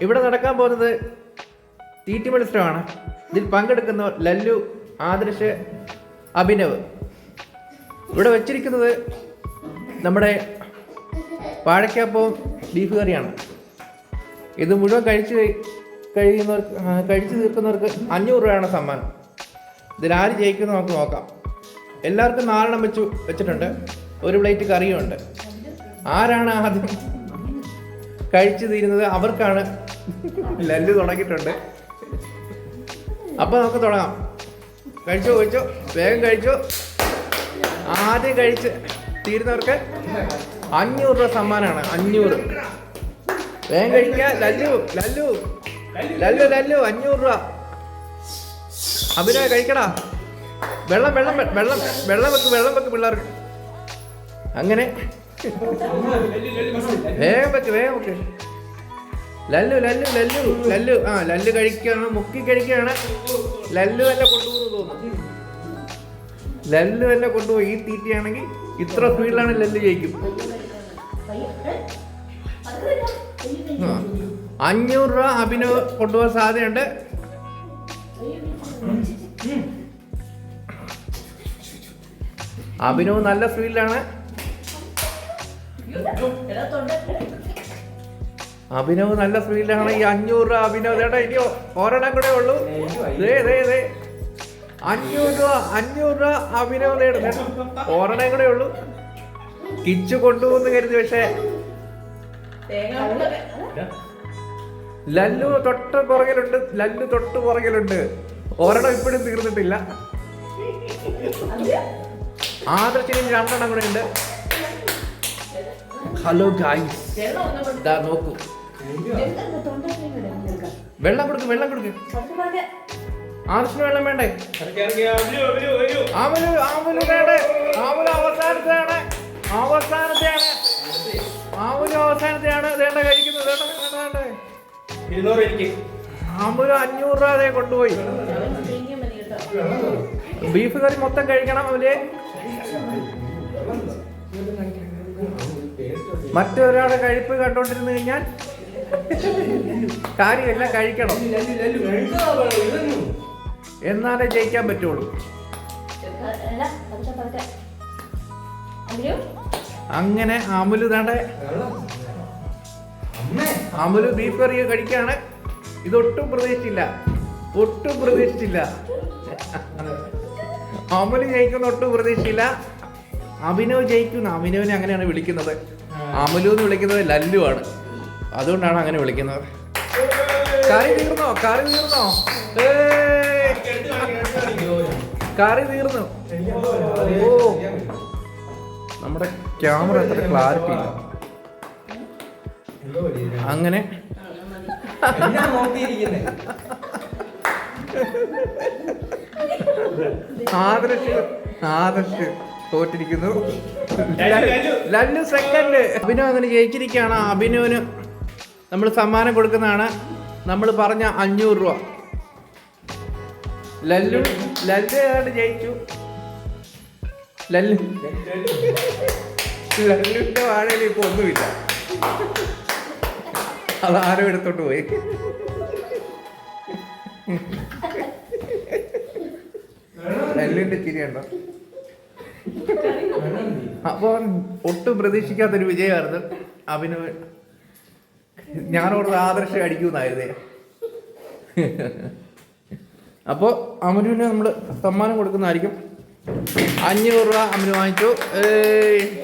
ഇവിടെ നടക്കാൻ പോകുന്നത് തീറ്റി മത്സരമാണ്. ഇതിൽ പങ്കെടുക്കുന്ന ലല്ലു ആദർശ് അഭിനവ്. ഇവിടെ വെച്ചിരിക്കുന്നത് നമ്മുടെ വാഴക്കാപ്പവും ബീഫ് കറിയാണ്. ഇത് മുഴുവൻ കഴിച്ച് കഴി- കഴിയുന്നവർക്ക് കഴിച്ചു തീർക്കുന്നവർക്ക് അഞ്ഞൂറ് രൂപയാണ് സമ്മാനം. ഇതിൽ ആര് ജയിക്കുന്നു നമുക്ക് നോക്കാം. എല്ലാവർക്കും നാലെണ്ണം വെച്ചു വെച്ചിട്ടുണ്ട്. ഒരു പ്ലേറ്റ് കറിയും ഉണ്ട് ആരാണ് ആദ്യം? കഴിച്ചു തീരുന്നത് അവർക്കാണ്. ലല്ല് തുടങ്ങിയിട്ടുണ്ട്. അപ്പൊ നമുക്ക് തുടങ്ങാം. കഴിച്ചോ കഴിച്ചോ? വേഗം കഴിച്ചോ. ആദ്യം കഴിച്ച് തീരുന്നവർക്ക് അഞ്ഞൂറ് രൂപ സമ്മാനമാണ്. അഞ്ഞൂറ്. വേഗം കഴിക്ക ലല്ലു ലല്ലു. ലല്ലു ലല്ലു അഞ്ഞൂറ് രൂപ. അഭിനയ കഴിക്കടാ. വെള്ളം വെള്ളം വെള്ളം വെള്ളം വെക്ക് വെള്ളം വെക്ക് പിള്ളേർക്ക്. അങ്ങനെ വേഗം വെക്ക് വേഗം വെക്ക്. ലല്ലു ലല്ലു ലല്ലു ലല്ലു. ആ ലല്ലു കഴിക്കുകയാണ് മുക്കി കഴിക്കുകയാണ് ലല്ലു തന്നെ കൊണ്ടുപോകുന്നു തോന്നുന്നു. ലല്ലു തന്നെ കൊണ്ടുപോയി ഈ തീറ്റയാണെങ്കിൽ ഇത്ര സ്പീഡിലാണ് ലല്ലു ജയിക്കും. അഞ്ഞൂറ് രൂപ അഭിനവ് കൊണ്ടുപോകാൻ സാധ്യതയുണ്ട്. അഭിനവ് നല്ല സ്പീഡിലാണ്. അഭിനവ് നല്ല സ്പീഡിലാണ് ഈ അഞ്ഞൂറ് രൂപ അഭിനവ്. ചേട്ടാ ഇനിയോ ഒരെണ്ണം കൂടെ ഉള്ളൂ. അഞ്ഞൂറ് രൂപ അഞ്ഞൂറ് രൂപ അഭിനവ് നേടുന്നു ഒരെണ്ണം കൂടെ ഉള്ളൂ. കിച്ചു കൊണ്ടുപോകുന്നു കരുതി പക്ഷേ. ലല്ലു തൊട്ട് പുറകിലുണ്ട്. ലല്ലു തൊട്ട് പുറകിലുണ്ട്. ഒരെണ്ണം ഇപ്പോഴും തീർന്നിട്ടില്ല. ആദർശിനും രണ്ടെണ്ണം കൂടെ ഉണ്ട്. ഹലോ ഗായ്സ് ഇതാ നോക്കൂ. വെള്ളം കൊടുക്ക് വെള്ളം കൊടുക്ക്. ആവശ്യത്തിന് വെള്ളം വേണ്ടേ? ആമലു ആമലു വേണ്ടേ? ആമലു അവസാനത്തെയാണ്. അവസാനത്തെയാണ്. ആമലു അവസാനത്തെയാണ്. വേണ്ട കഴിക്കുന്നത് ആമലു അഞ്ഞൂറ് രൂപ അതേ കൊണ്ടുപോയി. ബീഫ് കറി മൊത്തം കഴിക്കണം അവർ മറ്റൊരാളെ കഴിപ്പ് കണ്ടോണ്ടിരുന്നു കഴിഞ്ഞാൽ കാര്യമെല്ലാം കഴിക്കണം. എന്നാലേ ജയിക്കാൻ പറ്റുള്ളൂ. അങ്ങനെ അമുൽ താണ്ടെ അമുൽ ബീഫ് കറി കഴിക്കാണ്. ഇതൊട്ടും പ്രതീക്ഷിച്ചില്ല. ഒട്ടും പ്രതീക്ഷിച്ചില്ല. അമുൽ ജയിക്കുന്ന ഒട്ടും പ്രതീക്ഷിച്ചില്ല. അഭിനവ് ജയിക്കുന്ന അഭിനവിനെ അങ്ങനെയാണ് വിളിക്കുന്നത്. അമലു എന്ന് വിളിക്കുന്നത് ലല്ലു ആണ്. അതുകൊണ്ടാണ് അങ്ങനെ വിളിക്കുന്നത്. കറി തീർന്നോ? കറി തീർന്നോ! കറി തീർന്നു. ഓ. നമ്മുടെ ക്യാമറ അത്ര ക്ലാരിറ്റി ഇല്ല. അങ്ങനെ? ആദർശ് ആദർശ്. തോറ്റിരിക്കുന്നു. ലല്ലു സെക്കൻഡ് അഭിനവ് അങ്ങനെ ജയിച്ചിരിക്കുകയാണ്. അഭിനവിന് നമ്മൾ സമ്മാനം കൊടുക്കുന്നതാണ്. നമ്മൾ പറഞ്ഞ അഞ്ഞൂറ് രൂപ. ലല്ലു ലല്ലു ഏതാണ്ട് ജയിച്ചു. ലല്ലു. ലല്ലുവിന്റെ വാഴയിൽ ഇപ്പൊ ഒന്നുമില്ല. അത് ആരും എടുത്തോട്ട് പോയി. ലല്ലുവിന്റെ ചിരിയുണ്ടോ അപ്പോൾ ഒട്ടും പ്രതീക്ഷിക്കാത്തൊരു വിജയമായിരുന്നു. അവന് ഞാനോട് ആദർശം അടിക്കുന്നായിരുന്നേ. അപ്പോൾ അമനുവിന് നമ്മൾ സമ്മാനം കൊടുക്കുന്നതായിരിക്കും. അഞ്ഞൂറ് രൂപ അമന് വാങ്ങിച്ചു. ഏയ്.